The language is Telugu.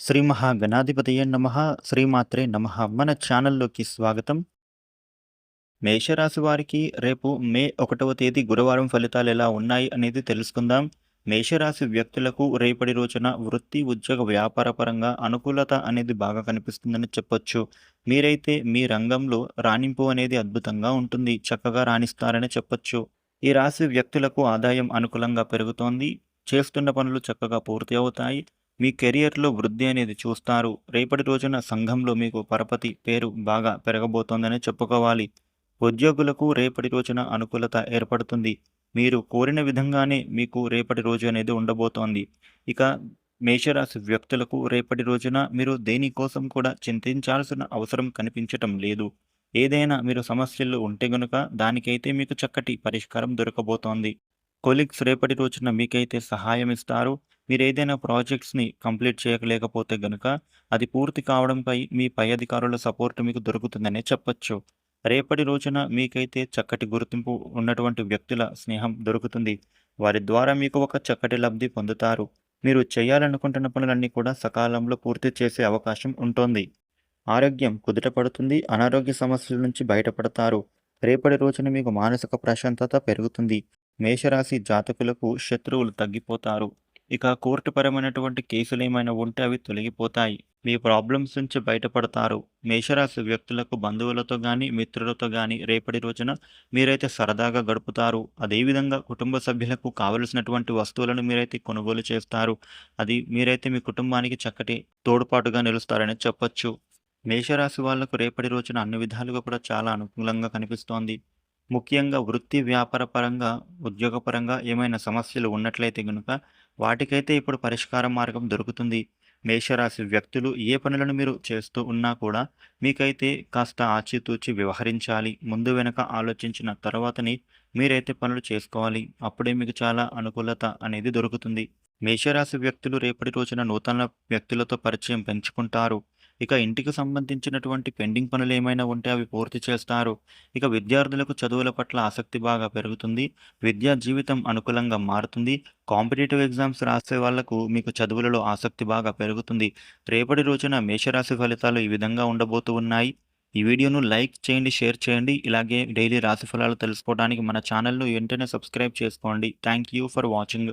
శ్రీ మహాగణాధిపతయే నమ. శ్రీమాత్రే నమ. మన ఛానల్లోకి స్వాగతం. మేషరాశి వారికి రేపు మే ఒకటవ తేదీ గురువారం ఫలితాలు ఎలా ఉన్నాయి అనేది తెలుసుకుందాం. మేషరాశి వ్యక్తులకు రేపటి రోజున వృత్తి ఉద్యోగ వ్యాపార పరంగా అనుకూలత అనేది బాగా కనిపిస్తుందని చెప్పొచ్చు. మీరైతే మీ రంగంలో రాణింపు అనేది అద్భుతంగా ఉంటుంది. చక్కగా రాణిస్తారని చెప్పొచ్చు. ఈ రాశి వ్యక్తులకు ఆదాయం అనుకూలంగా పెరుగుతోంది. చేస్తున్న పనులు చక్కగా పూర్తి అవుతాయి. మీ కెరియర్లో వృద్ధి అనేది చూస్తారు. రేపటి రోజున సంఘంలో మీకు పరపతి పేరు బాగా పెరగబోతోందని చెప్పుకోవాలి. ఉద్యోగులకు రేపటి రోజున అనుకూలత ఏర్పడుతుంది. మీరు కోరిన విధంగానే మీకు రేపటి రోజు అనేది ఉండబోతోంది. ఇక మేషరాశి వ్యక్తులకు రేపటి రోజున మీరు దేనికోసం కూడా చింతించాల్సిన అవసరం కనిపించటం లేదు. ఏదైనా మీరు సమస్యలు ఉంటే గనుక దానికైతే మీకు చక్కటి పరిష్కారం దొరకబోతోంది. కొలీగ్స్ రేపటి రోజున మీకైతే సహాయం ఇస్తారు. మీరు ఏదైనా ప్రాజెక్ట్స్ని కంప్లీట్ చేయలేకపోతే గనుక అది పూర్తి కావడంపై మీ పై అధికారుల సపోర్ట్ మీకు దొరుకుతుందనే చెప్పొచ్చు. రేపటి రోజున మీకైతే చక్కటి గుర్తింపు ఉన్నటువంటి వ్యక్తుల స్నేహం దొరుకుతుంది. వారి ద్వారా మీకు ఒక చక్కటి లబ్ధి పొందుతారు. మీరు చేయాలనుకుంటున్న పనులన్నీ కూడా సకాలంలో పూర్తి చేసే అవకాశం ఉంటుంది. ఆరోగ్యం కుదుటపడుతుంది అనారోగ్య సమస్యల నుంచి బయటపడతారు. రేపటి రోజున మీకు మానసిక ప్రశాంతత పెరుగుతుంది. మేషరాశి జాతకులకు శత్రువులు తగ్గిపోతారు. ఇక కోర్టుపరమైనటువంటి కేసులు ఏమైనా ఉంటే అవి తొలగిపోతాయి. మీ ప్రాబ్లమ్స్ నుంచి బయటపడతారు. మేషరాశి వ్యక్తులకు బంధువులతో కానీ మిత్రులతో కానీ రేపటి రోజున మీరైతే సరదాగా గడుపుతారు. అదేవిధంగా కుటుంబ సభ్యులకు కావలసినటువంటి వస్తువులను మీరైతే కొనుగోలు చేస్తారు. అది మీరైతే మీ కుటుంబానికి చక్కటి తోడ్పాటుగా నిలుస్తారని చెప్పొచ్చు. మేషరాశి వాళ్ళకు రేపటి రోజున అన్ని విధాలుగా కూడా చాలా అనుకూలంగా కనిపిస్తోంది. ముఖ్యంగా వృత్తి వ్యాపార పరంగా ఉద్యోగపరంగా ఏమైనా సమస్యలు ఉన్నట్లయితే కనుక వాటికైతే ఇప్పుడు పరిష్కార మార్గం దొరుకుతుంది. మేషరాశి వ్యక్తులు ఏ పనులను మీరు చేస్తూ ఉన్నా కూడా మీకైతే కాస్త ఆచితూచి వ్యవహరించాలి. ముందు వెనక ఆలోచించిన తర్వాతని మీరైతే పనులు చేసుకోవాలి. అప్పుడే మీకు చాలా అనుకూలత అనేది దొరుకుతుంది. మేషరాశి వ్యక్తులు రేపటి రోజున నూతన వ్యక్తులతో పరిచయం పెంచుకుంటారు. ఇక ఇంటికి సంబంధించినటువంటి పెండింగ్ పనులు ఏమైనా ఉంటే అవి పూర్తి చేస్తారు. ఇక విద్యార్థులకు చదువుల పట్ల ఆసక్తి బాగా పెరుగుతుంది. విద్యా జీవితం అనుకూలంగా మారుతుంది. కాంపిటేటివ్ ఎగ్జామ్స్ రాసే వాళ్ళకు మీకు చదువులలో ఆసక్తి బాగా పెరుగుతుంది. రేపటి రోజున మేషరాశి ఫలితాలు ఈ విధంగా ఉండబోతూ ఉన్నాయి. ఈ వీడియోను లైక్ చేయండి షేర్ చేయండి. ఇలాగే డైలీ రాశి ఫలాలు తెలుసుకోవడానికి మన ఛానల్ను వెంటనే సబ్స్క్రైబ్ చేసుకోండి. Thank you for watching.